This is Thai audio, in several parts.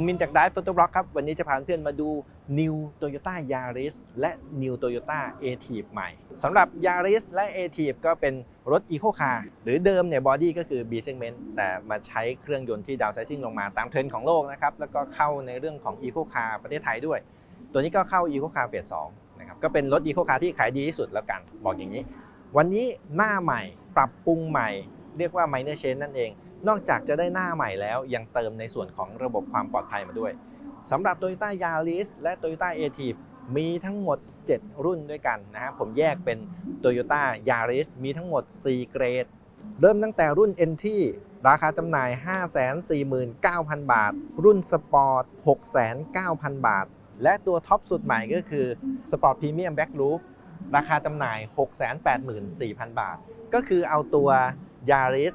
ผมมินจาก Dive Photo Blog ครับ วันนี้จะพาเพื่อนมาดู New Toyota Yaris และ New Toyota a t i v ใหม่สำหรับ Yaris และ a t i v ก็เป็นรถ Eco Car หรือเดิมเนี่ยบอดี้ก็คือ B segment แต่มาใช้เครื่องยนต์ที่ดาวไซซิ่งลงมาตามเทรนด์ของโลกนะครับ แล้วก็เข้าในเรื่องของ Eco Car ประเทศไทยด้วย ตัวนี้ก็เข้า Eco Car Phase 2นะครับก็เป็นรถ Eco Car ที่ขายดีที่สุดแล้วกันบอกอย่างนี้ วันนี้หน้าใหม่ปรับปรุงใหม่ เรียกว่า minor change นั่นเอง นอกจากจะได้หน้าใหม่แล้วยังเติมในส่วนของระบบความปลอดภัยมาด้วยสำหรับ Toyota Yaris และ Toyota a t i v มีทั้งหมด 7 รุ่นด้วยกันนะฮะผมแยกเป็น Toyota Yaris มีทั้งหมด 4 เกรด เริ่มตั้งแต่รุ่น Entry ราคาจำหน่าย 549,000 บาท รุ่น Sport 69,000 บาท และตัวท็อปสุดใหม่ก็คือ Sport Premium Back Roof ราคาจำหน่าย 684,000 บาท ก็คือเอาตัว Yaris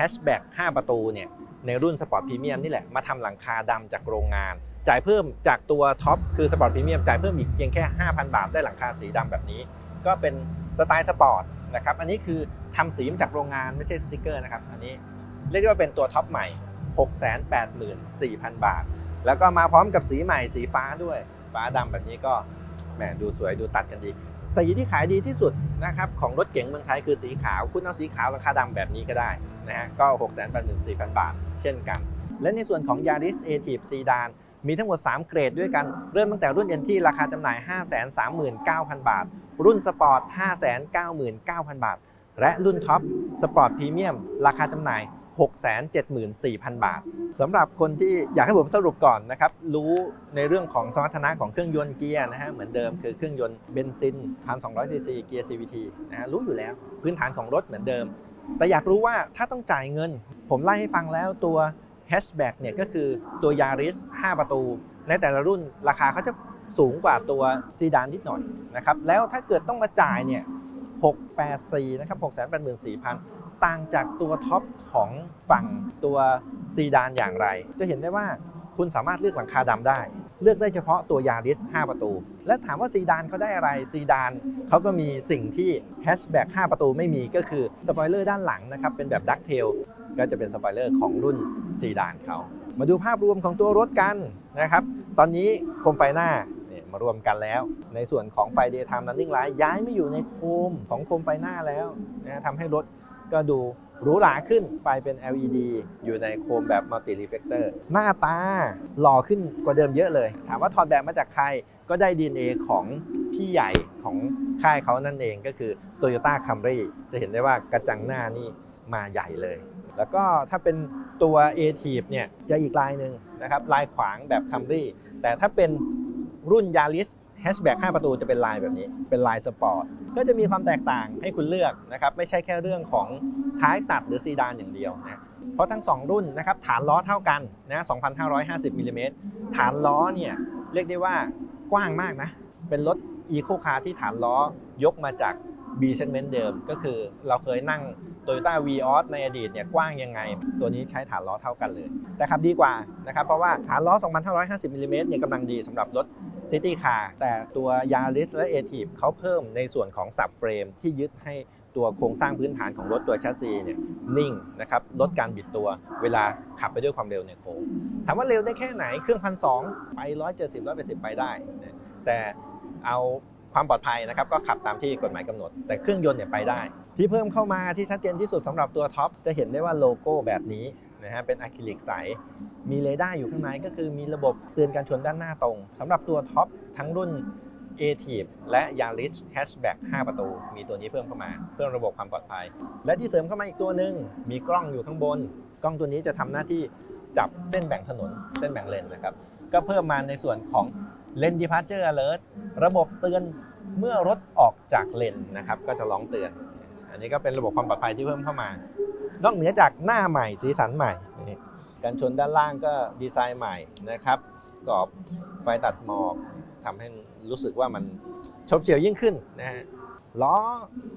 Hatchback 5ประตูเนี่ยในรุ่น Sport Premium นี่แหละมาทำหลังคาดำจากโรงงาน จ่ายเพิ่มจากตัวท็อปคือ Sport Premium จ่ายเพิ่มอีกเพียงแค่ 5,000 บาทได้หลังคาสีดำแบบนี้ ก็เป็นสไตล์สปอร์ตนะครับอันนี้คือทำสีมาจากโรงงานไม่ใช่สติกเกอร์นะครับอันนี้เรียกได้ว่าเป็นตัวท็อปใหม่ 684,000 บาท แล้วก็มาพร้อมกับสีใหม่สีฟ้าด้วย ฟ้าดำแบบนี้ก็แหมดูสวยดูตัดกันดี สีที่ขายดีที่สุดนะครับของรถเก๋งเมืองไทยคือสีขาว คุณเอาสีขาวราคาดำแบบนี้ก็ได้นะฮะก็ 684,000 บาท เช่นกัน และในส่วนของ Yaris a t i v Sedan มีทั้งหมด 3 เกรดด้วยกัน เริ่มตั้งแต่รุ่น NT ราคาจำหน่าย 539,000 บาท รุ่นสปอร์ต 599,000 บาท และรุ่นท็อปสปอร์ตพรีเมียมราคาจำหน่าย 674,000 บาทสำหรับคนที่อยากให้ผมสรุปก่อนนะครับ รู้ในเรื่องของสมรรถนะของเครื่องยนต์เกียร์นะฮะเหมือนเดิมคือเครื่องยนต์เบนซิน 1,200ซีซีเกียร์ CVT นะฮะรู้อยู่แล้วพื้นฐานของรถเหมือนเดิม แต่อยากรู้ว่าถ้าต้องจ่ายเงิน ผมไล่ให้ฟังแล้วตัว hatchback เนี่ยก็คือตัว Yaris 5ประตู ในแต่ละรุ่นราคาเขาจะสูงกว่าตัวซีดานนิดหน่อยนะครับแล้วถ้าเกิดต้องมาจ่ายเนี่ย684นะครับ684,000 ต่างจากตัวท็อปของฝั่งตัวซีดานอย่างไร จะเห็นได้ว่าคุณสามารถเลือกหลังคาดำได้ เลือกได้เฉพาะตัว Yaris 5ประตู และถามว่าซีดานเขาได้อะไรซีดานเขาก็มีสิ่งที่แฮชแบ็ก5ประตูไม่มีก็คือสปอยเลอร์ด้านหลังนะครับเป็นแบบดักเทลก็จะเป็นสปอยเลอร์ของรุ่นซีดานเขามาดูภาพรวมของตัวรถกันนะครับ ตอนนี้โคมไฟหน้าเนี่ยมารวมกันแล้ว ในส่วนของไฟ daytime running light ย้ายมาอยู่ในโคมของโคมไฟหน้าแล้วนะทำให้รถ ก็ดูหรูหราขึ้น ไฟเป็น LED อยู่ในโคมแบบ multi reflector หน้าตาหล่อขึ้นกว่าเดิมเยอะเลย ถามว่าถอดแบบมาจากใคร ก็ได้ DNA ของพี่ใหญ่ของค่ายเขานั่นเองก็คือ Toyota Camry จะเห็นได้ว่ากระจังหน้านี่มาใหญ่เลย แล้วก็ถ้าเป็นตัว a t i v เนี่ยจะอีกลายหนึ่งนะครับ ลายขวางแบบ Camry แต่ถ้าเป็นรุ่น Yaris Hatchback 5ประตูจะเป็นลายแบบนี้ เป็นลายสปอร์ต ก็จะมีความแตกต่างให้คุณเลือกนะครับ ไม่ใช่แค่เรื่องของท้ายตัดหรือซีดานอย่างเดียวนะ เพราะทั้ง 2 รุ่นนะครับฐานล้อเท่ากันนะ 2,550มิลลิเมตร ฐานล้อเนี่ยเรียกได้ว่ากว้างมากนะ เป็นรถ Eco Car ที่ฐานล้อยกมาจาก B segment เดิม ก็คือเราเคยนั่ง Toyota Vios ในอดีตเนี่ยกว้างยังไง ตัวนี้ใช้ฐานล้อเท่ากันเลย แต่ขับดีกว่านะครับเพราะว่าฐานล้อ 2,550มิลลิเมตรเนี่ยกำลังดีสำหรับรถ City Car แต่ตัว Yaris และ a t i v เขาเพิ่มในส่วนของ Sub Frame ที่ยึดให้ตัวโครงสร้างพื้นฐานของรถตัวแชสซีเนี่ยนิ่งนะครับลดการบิดตัวเวลาขับไปด้วยความเร็วในโค้งถามว่าเร็วได้แค่ไหนเครื่องพันสองไป170 180ไปได้ แต่เอาความปลอดภัยนะครับก็ขับตามที่กฎหมายกำหนด แต่เครื่องยนต์เนี่ยไปได้ ที่เพิ่มเข้ามาที่ชัดเจนที่สุดสำหรับตัวท็อปจะเห็นได้ว่าโลโก้แบบนี้นะฮะเป็นอะคริลิกใส มีเรดาร์อยู่ข้างในก็คือมีระบบเตือนการชนด้านหน้าตรงสำหรับตัวท็อปทั้งรุ่น a t i v และ Yaris Hatchback 5 ประตู มีตัวนี้เพิ่มเข้ามาเพิ่มระบบความปลอดภัย และที่เสริมเข้ามาอีกตัวหนึ่งมีกล้องอยู่ข้างบน กล้องตัวนี้จะทำหน้าที่จับเส้นแบ่งถนน เส้นแบ่งเลนนะครับ ก็เพิ่มมาในส่วนของ Lane Departure Alert ระบบเตือนเมื่อรถออกจากเลนนะครับก็จะร้องเตือน อันนี้ก็เป็นระบบความปลอดภัยที่เพิ่มเข้ามานอกเหนือจากหน้าใหม่สีสันใหม่ การชนด้านล่างก็ดีไซน์ใหม่นะครับกรอบไฟตัดหมอกทำให้รู้สึกว่ามันชบเฉียวยิ่งขึ้นนะฮะล้อ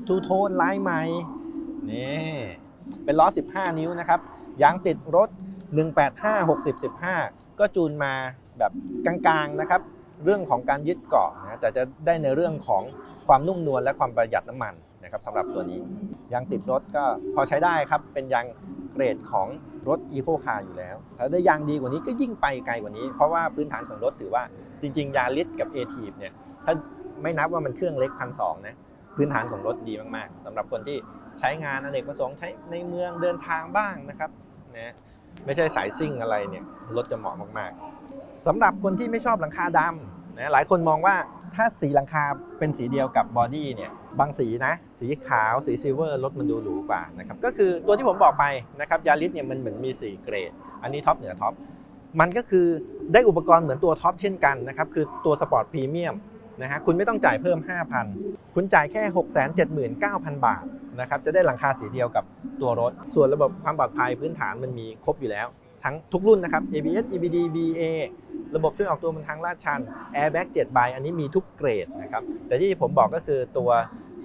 ทูโทนลายใหม่นี่เป็นล้อ 15 นิ้วนะครับยางติดรถ 185 60 15 ก็จูนมาแบบกลางๆนะครับ เรื่องของการยึดเกาะนะแต่จะได้ในเรื่องของความนุ่มนวลและความประหยัดน้ำมันนะครับสำหรับตัวนี้ยางติดรถก็พอใช้ได้ครับเป็นยาง เกรดของรถอีโคคาร์อยู่แล้ว ถ้าได้ยางดีกว่านี้ก็ยิ่งไปไกลกว่านี้ เพราะว่าพื้นฐานของรถถือว่าจริงๆ ยาริสกับเอทีฟเนี่ยถ้าไม่นับว่ามันเครื่องเล็กพันสองนะพื้นฐานของรถดีมากๆสำหรับคนที่ใช้งานอเนกประสงค์ใช้ในเมืองเดินทางบ้างนะครับนะไม่ใช่สายซิ่งอะไรเนี่ยรถจะเหมาะมากๆสำหรับคนที่ไม่ชอบหลังคาดำนะหลายคนมองว่า ถ้าสีหลังคาเป็นสีเดียวกับบอดี้เนี่ยบางสีนะ สีขาวสีซิลเวอร์รถมันดูหรูกว่านะครับก็คือตัวที่ผมบอกไปนะครับยาริสเนี่ยมันเหมือนมี4เกรด อันนี้ท็อปเหนือท็อปมันก็คือได้อุปกรณ์เหมือนตัวท็อปเช่นกันนะครับคือตัวสปอร์ตพรีเมียมนะฮะคุณไม่ต้องจ่ายเพิ่ม 5,000 คุณจ่ายแค่ 679,000 บาทนะครับจะได้หลังคาสีเดียวกับตัวรถ ส่วนระบบความปลอดภัยพื้นฐานมันมีครบอยู่แล้ว ทั้งทุกรุ่นนะครับ ABS EBD BA ระบบช่วยออกตัวบนทางลาดชัน Airbag 7ใบอันนี้มีทุกเกรดนะครับ แต่ที่ผมบอกก็คือตัว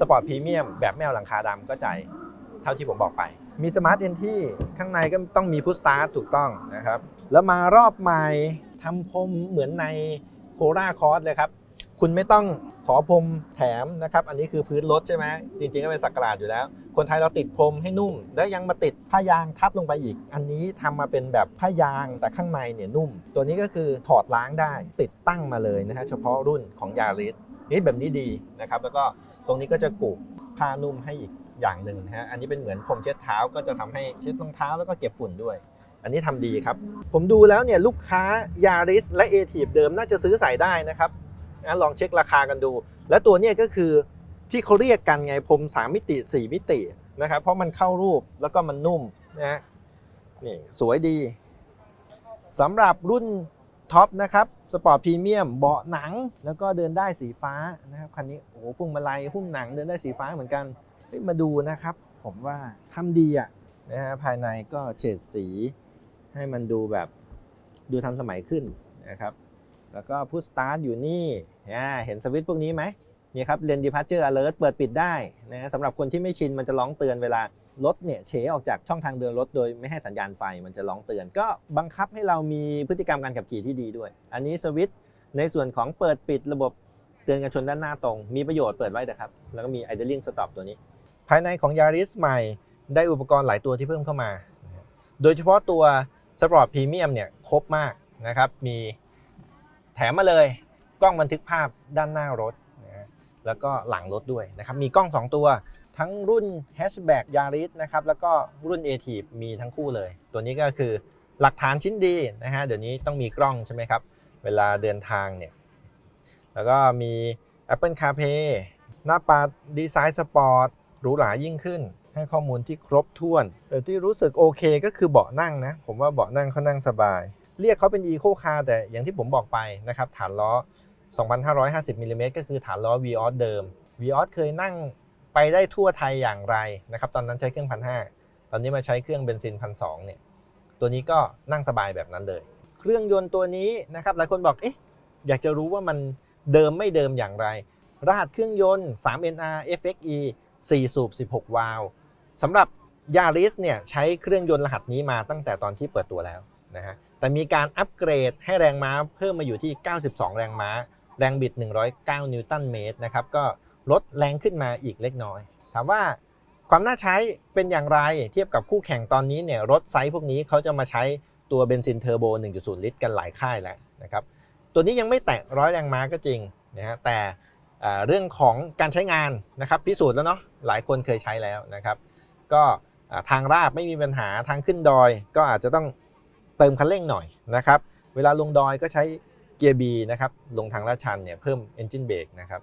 สปอร์ตพรีเมียมแบบแมวหลังคาดำก็จ่ายเท่าที่ผมบอกไป มีสมาร์ทเอนที่ข้างในก็ต้องมีพุชสตาร์ถูกต้องนะครับ แล้วมารอบใหม่ทำพรมเหมือนในโคราคอร์สเลยครับ คุณไม่ต้อง ขอพรมแถมนะครับ อันนี้คือพื้นรถใช่ไหมจริงๆก็เป็นสักการาดอยู่แล้ว คนไทยเราติดพรมให้นุ่ม แล้วยังมาติดผ้ายางทับลงไปอีก อันนี้ทำมาเป็นแบบผ้ายางแต่ข้างในเนี่ยนุ่ม ตัวนี้ก็คือถอดล้างได้ติดตั้งมาเลยนะฮะเฉพาะรุ่นของยาริสนี่แบบนี้ดีนะครับแล้วก็ตรงนี้ก็จะกุผ้านุ่มให้อีกอย่างหนึ่งนะฮะอันนี้เป็นเหมือนพรมเช็ดเท้าก็จะทำให้เช็ดรองเท้าแล้วก็เก็บฝุ่นด้วยอันนี้ทำดีครับ ผมดูแล้วเนี่ยลูกค้ายาริสและเอทีเดิมน่าจะซื้อใส่ได้นะครับ นะลองเช็คราคากันดู และตัวนี้ก็คือที่เขาเรียกกันไงพรม3มิติ4มิตินะครับเพราะมันเข้ารูปแล้วก็มันนุ่มนะฮะนี่สวยดีสำหรับรุ่นท็อปนะครับสปอร์ตพรีเมียมเบาะหนัง แล้วก็เดินได้สีฟ้านะครับคันนี้โอ้โหพุ่งมาลัยหุ้มหนังเดินได้สีฟ้าเหมือนกันมาดูนะครับ ผมว่าทำดีอะนะฮะภายในก็เฉดสีให้มันดูแบบดูทันสมัยขึ้นนะครับ แล้วก็พุชสตาร์ทอยู่นี่ เห็นสวิตช์พวกนี้ไหมนี่ครับเลนดีพาร์เจอร์อเลิร์เปิดปิดได้นะสำหรับคนที่ไม่ชินมันจะร้องเตือนเวลารถเนี่ยเฉออกจากช่องทางเดินรถโดยไม่ให้สัญญาณไฟมันจะร้องเตือน ก็บังคับให้เรามีพฤติกรรมการขับขี่ที่ดีด้วย อันนี้สวิตช์ในส่วนของเปิดปิดระบบเตือนกันชนด้านหน้าตรง มีประโยชน์เปิดไว้นะครับ แล้วก็มี idling stop ตัวนี้ ภายในของ Yaris ใหม่ได้อุปกรณ์หลายตัวที่เพิ่มเข้ามา โดยเฉพาะตัว Sport Premium เนี่ยครบมากนะครับมีแถมมาเลย กล้องบันทึกภาพด้านหน้ารถนะฮะแล้วก็หลังรถด้วยนะครับ มีกล้อง 2 ตัว ทั้งรุ่น Hatchback Yaris นะครับ แล้วก็รุ่น a t i v มีทั้งคู่เลย ตัวนี้ก็คือหลักฐานชิ้นดีนะฮะ เดี๋ยวนี้ต้องมีกล้องใช่ไหมครับ เวลาเดินทางเนี่ย แล้วก็มี Apple CarPlay หน้าปัดดีไซน์สปอร์ตหรูหรายิ่งขึ้น ให้ข้อมูลที่ครบถ้วน แต่ที่รู้สึกโอเคก็คือเบาะนั่งนะ ผมว่าเบาะนั่งเขานั่งสบาย เรียกเขาเป็น Eco Car แต่อย่างที่ผมบอกไปนะครับฐานล้อ 2,550มิลลิเมตรก็คือฐานล้อ Vios เดิม Vios เคยนั่งไปได้ทั่วไทยอย่างไรนะครับตอนนั้นใช้เครื่องพันหตอนนี้มาใช้เครื่องเบนซินพันสเนี่ยตัวนี้ก็นั่งสบายแบบนั้นเลย เครื่องยนต์ตัวนี้นะครับหลายคนบอกเอ๊ะอยากจะรู้ว่ามันเดิมไม่เดิมอย่างไร รหัสเครื่องยนต์ 3NR FXE 4 สูบ 16 วาล์วสำหรับ Yaris เนี่ยใช้เครื่องยนต์รหัสนี้มาตั้งแต่ตอนที่เปิดตัวแล้วนะฮะแต่มีการอัปเกรดให้แรงม้าเพิ่มมาอยู่ที่ 92 แรงม้า แรงบิด 109 นิวตันเมตรนะครับก็ลดแรงขึ้นมาอีกเล็กน้อย ถามว่าความน่าใช้เป็นอย่างไรเทียบกับคู่แข่งตอนนี้เนี่ยรถไซส์พวกนี้เขาจะมาใช้ตัวเบนซินเทอร์โบ 1.0 ลิตรกันหลายค่ายแล้วนะครับตัวนี้ยังไม่แตะร้อยแรงม้าก็จริงนะฮะแต่เรื่องของการใช้งานนะครับพิสูจน์แล้วเนาะหลายคนเคยใช้แล้วนะครับ ก็ทางราบไม่มีปัญหาทางขึ้นดอย ก็อาจจะต้องเติมคันเร่งหน่อยนะครับเวลาลงดอยก็ใช้ เกียร์ B นะครับลงทางลาดชันเนี่ยเพิ่ม Engine Brake นะครับ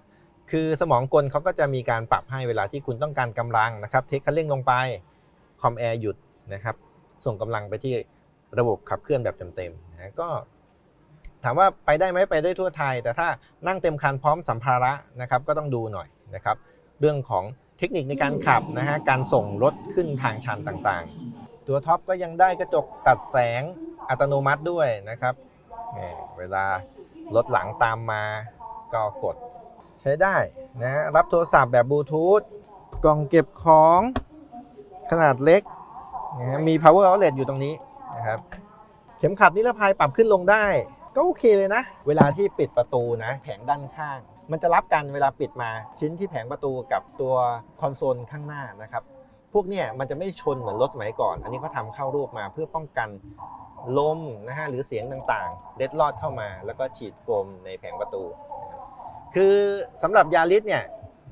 คือสมองกลเขาก็จะมีการปรับให้เวลาที่คุณต้องการกำลังนะครับเทคคันเร่งลงไปคอมแอร์หยุดนะครับส่งกำลังไปที่ระบบขับเคลื่อนแบบเต็มๆนะก็ถามว่าไปได้ไหมไปได้ทั่วไทย แต่ถ้านั่งเต็มคันพร้อมสัมภาระนะครับก็ต้องดูหน่อยนะครับเรื่องของเทคนิคในการขับนะฮะการส่งรถขึ้นทางชันต่างๆ ตัวท็อปก็ยังได้กระจกตัดแสงอัตโนมัติด้วยนะครับ เวลารถหลังตามมาก็กดใช้ได้นะรับโทรศัพท์แบบบลูทูธกล่องเก็บของขนาดเล็กนะมี power outlet อยู่ตรงนี้นะครับ เข็มขัดนิรภัยปรับขึ้นลงได้ ก็โอเคเลยนะ เวลาที่ปิดประตูนะ แผงด้านข้าง มันจะรับกันเวลาปิดมาชิ้นที่แผงประตูกับตัวคอนโซลข้างหน้านะครับ พวกเนี่ยมันจะไม่ชนเหมือนรถสมัยก่อน อันนี้เขาทำเข้ารูปมาเพื่อป้องกัน ลมนะฮะหรือเสียงต่างๆ เล็ดลอดเข้ามาแล้วก็ฉีดโฟมในแผงประตู คือสำหรับยาริสเนี่ย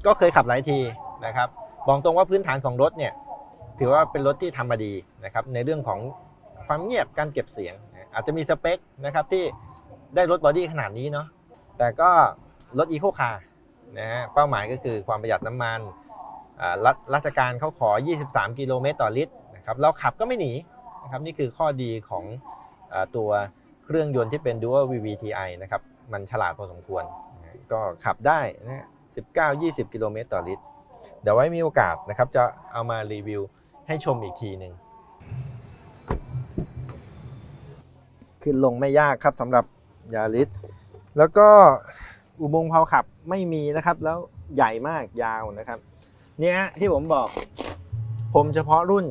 ก็เคยขับหลายทีนะครับบอกตรงว่าพื้นฐานของรถเนี่ยถือว่าเป็นรถที่ทำมาดีนะครับในเรื่องของความเงียบการเก็บเสียง อาจจะมีสเปคนะครับที่ได้รถบอดี้ขนาดนี้เนาะแต่ก็รถอีโคคาร์นะฮะเป้าหมายก็คือความประหยัดน้ำมันรัฐราชการเขาขอ 23 กิโลเมตรต่อลิตรนะครับเราขับก็ไม่หนี นะครับนี่คือข้อดีของอตัวเครื่องยนต์ที่เป็น Dual VVTi นะครับมันฉลาดพอสมควร ก็ขับได้นะ19-20 กิโลเมตรต่อลิตร เดี๋ยวไว้มีโอกาสนะครับจะเอามารีวิวให้ชมอีกทีหนึ่งขึ้นลงไม่ยากครับสำหรับยาริสแล้วก็อุโมงค์พาขับไม่มีนะครับ แล้วใหญ่มากยาวนะครับ เนี่ยที่ผมบอก ผมเฉพาะรุ่น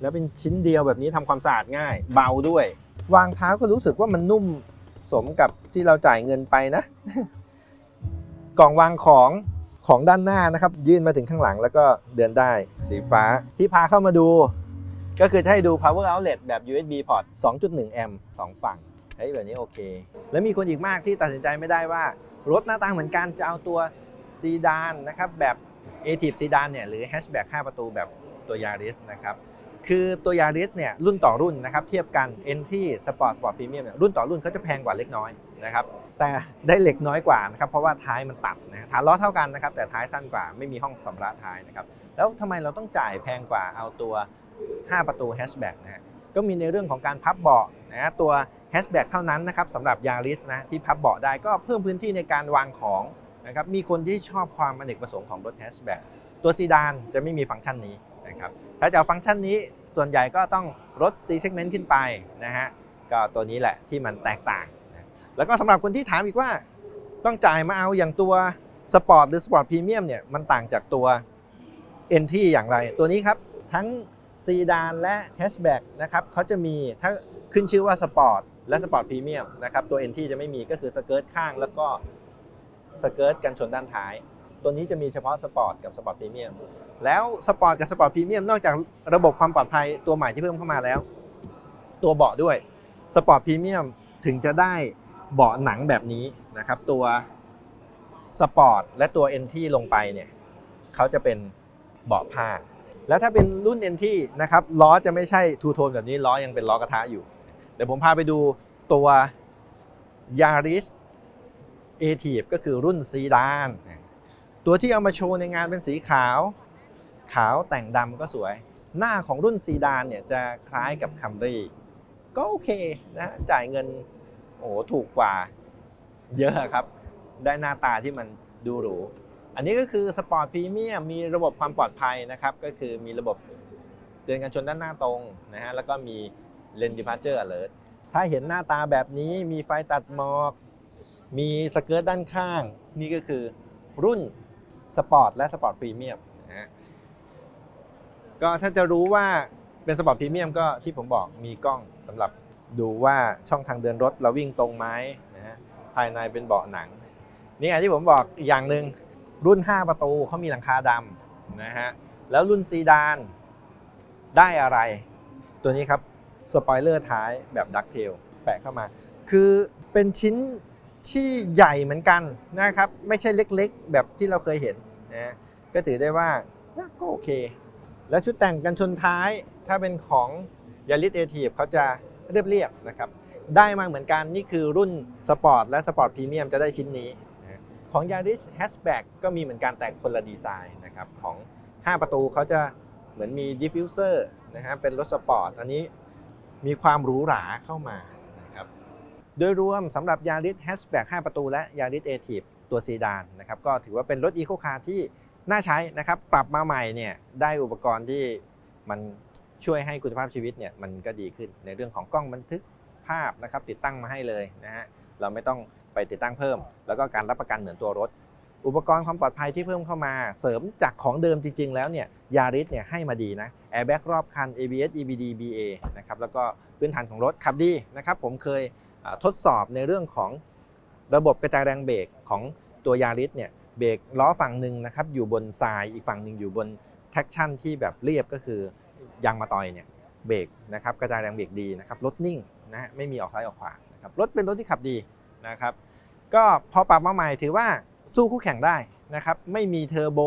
แล้วเป็นชิ้นเดียวแบบนี้ทำความสะอาดง่าย เบาด้วย วางเท้าก็รู้สึกว่ามันนุ่มสมกับที่เราจ่ายเงินไปนะ กล่องวางของของด้านหน้านะครับ ยื่นมาถึงข้างหลังแล้วก็เดินได้สีฟ้าที่พาเข้ามาดู ก็คือจะให้ดู power outlet แบบ USB port 2.1 แอมป์สองฝั่งเฮ้ยแบบนี้โอเค แล้วมีคนอีกมากที่ตัดสินใจไม่ได้ว่า รถหน้าตาเหมือนกันจะเอาตัวซีดานนะครับแบบ a t i v ซีดานเนี่ยหรือแฮชแบ็ก5ประตูแบบตัวยาริสนะครับ คือตัวยาริสเนี่ยรุ่นต่อรุ่นนะครับเทียบกัน n ที่สปอร์ตสปอร์ตพรีเมียมรุ่นต่อรุ่นเขาจะแพงกว่าเล็กน้อยนะครับแต่ได้เหล็กน้อยกว่านะครับเพราะว่าท้ายมันตัดนะฐานล้อเท่ากันนะครับแต่ท้ายสั้นกว่าไม่มีห้องสัมภาระท้ายนะครับแล้วทำไมเราต้องจ่ายแพงกว่าเอาตัว 5 ประตูแฮชแบ็กนะก็มีในเรื่องของการพับเบาะนะตัวแฮชแบ็กเท่านั้นนะครับสำหรับยาริสนะที่พับเบาะได้ก็เพิ่มพื้นที่ในการวางของนะครับมีคนที่ชอบความอเนกประสงค์ของรถแฮชแบ็กตัวซีดานจะไม่มีฟังก์ชันนี้ ถ้าจะฟังก์ชันนี้ส่วนใหญ่ก็ต้องรถ C segment ขึ้นไปนะฮะก็ตัวนี้แหละที่มันแตกต่าง แล้วก็สำหรับคนที่ถามอีกว่าต้องจ่ายมาเอาอย่างตัวสปอร์ตหรือสปอร์ตพรีเมียมเนี่ยมันต่างจากตัว n ที่อย่างไร ตัวนี้ครับ ทั้งซีดานและแฮชแบ็กนะครับเขาจะมีถ้าขึ้นชื่อว่าสปอร์ตและสปอร์ตพรีเมียมนะครับตัว n ที่จะไม่มีก็คือสเกิร์ตข้างแล้วก็สเกิร์ตกันชนด้านท้าย ตัวนี้จะมีเฉพาะสปอร์ตกับสปอร์ตพรีเมียมแล้วสปอร์ตกับสปอร์ตพรีเมียมนอกจากระบบความปลอดภัยตัวใหม่ที่เพิ่มเข้ามาแล้ว ตัวเบาะด้วยสปอร์ตพรีเมียมถึงจะได้เบาะหนังแบบนี้นะครับ ตัวสปอร์ตและตัว n ที่ลงไปเนี่ยเขาจะเป็นเบาะผ้า แล้วถ้าเป็นรุ่น n ที่นะครับล้อจะไม่ใช่ทูโทนแบบนี้ล้อยังเป็นล้อกระทะอยู่ เดี๋ยวผมพาไปดูตัว Yaris a t i v ก็คือรุ่นซีดาน ตัวที่เอามาโชว์ในงานเป็นสีขาว ขาวแต่งดำก็สวย หน้าของรุ่นซีดานเนี่ยจะคล้ายกับคัมรี่ก็โอเคนะจ่ายเงินโอ้โหถูกกว่าเยอะครับ ได้หน้าตาที่มันดูหรู อันนี้ก็คือสปอร์ตพรีเมียมมีระบบความปลอดภัยนะครับ ก็คือมีระบบเตือนการชนด้านหน้าตรงนะฮะแล้วก็มีเลน departure alert ถ้าเห็นหน้าตาแบบนี้มีไฟตัดหมอก มีสเกิร์ตด้านข้าง นี่ก็คือรุ่น สปอร์ตและสปอร์ตพรีเมียมนะฮะก็ถ้าจะรู้ว่าเป็นสปอร์ตพรีเมียมก็ที่ผมบอกมีกล้องสำหรับดูว่าช่องทางเดินรถเราวิ่งตรงไหมนะฮะภายในเป็นเบาะหนัง นี่ไงที่ผมบอกอีกอย่างหนึ่งรุ่น 5 ประตูเขามีหลังคาดำนะฮะแล้วรุ่นซีดานได้อะไร ตัวนี้ครับสปอยเลอร์ท้ายแบบดักเทลแปะเข้ามา คือเป็นชิ้น ที่ใหญ่เหมือนกันนะครับ ไม่ใช่เล็กๆ แบบที่เราเคยเห็นนะก็ถือได้ว่าก็โอเค แล้วชุดแต่งกันชนท้ายถ้าเป็นของยาริสเอทีฟเขาจะเรียบๆนะครับ ได้มาเหมือนกันนี่คือรุ่นสปอร์ตและสปอร์ตพรีเมียมจะได้ชิ้นนี้ ของยาริสแฮชแบ็กก็มีเหมือนกันแต่คนละดีไซน์นะครับ ของ 5 ประตูเขาจะเหมือนมีดิฟฟิวเซอร์นะฮะเป็นรถสปอร์ตอันนี้มีความหรูหราเข้ามา โดยรวมสำหรับ Yaris Hatchback 5ประตูและ Yaris a t i v ตัวซีดานนะครับก็ถือว่าเป็นรถอีโคคาร์ที่น่าใช้นะครับปรับมาใหม่เนี่ยได้อุปกรณ์ที่มันช่วยให้คุณภาพชีวิตเนี่ยมันก็ดีขึ้นในเรื่องของกล้องบันทึกภาพนะครับติดตั้งมาให้เลยนะฮะเราไม่ต้องไปติดตั้งเพิ่ม แล้วก็การรับประกันเหมือนตัวรถ อุปกรณ์ความปลอดภัยที่เพิ่มเข้ามา เสริมจากของเดิมจริง ๆ แล้วเนี่ยยาริสเนี่ยให้มาดีนะแอร์แบ็กรอบคัน ABS EBD BA นะครับแล้วก็พื้นฐานของรถขับดีนะครับผมเคย ทดสอบในเรื่องของระบบกระจายแรงเบรกของตัวยาริสเนี่ยเบรกล้อฝั่งหนึ่งนะครับอยู่บนทรายอีกฝั่งหนึ่งอยู่บนแท็กชั่นที่แบบเรียบก็คือยางมาตอยเนี่ยเบรกนะครับกระจายแรงเบรกดีนะครับรถนิ่งนะฮะไม่มีออกซ้ายออกขวานะครับรถเป็นรถที่ขับดีนะครับก็พอปรับมาใหม่ถือว่าสู้คู่แข่งได้นะครับไม่มีเทอร์โบ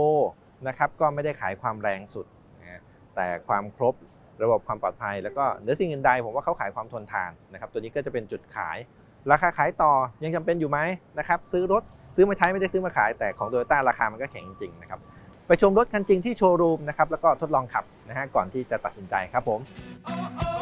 นะครับก็ไม่ได้ขายความแรงสุดนะฮะแต่ความครบ ระบบความปลอดภัย แล้วก็เหนือสิ่งอื่นใดผมว่าเขาขายความทนทานนะครับ ตัวนี้ก็จะเป็นจุดขาย ราคาขายต่อยังจำเป็นอยู่ไหมนะครับซื้อรถซื้อมาใช้ไม่ได้ซื้อมาขายแต่ของโตโยต้าราคามันก็แข็งจริงนะครับไปชมรถคันจริงที่โชว์รูมนะครับแล้วก็ทดลองขับนะฮะก่อนที่จะตัดสินใจครับผม oh, oh.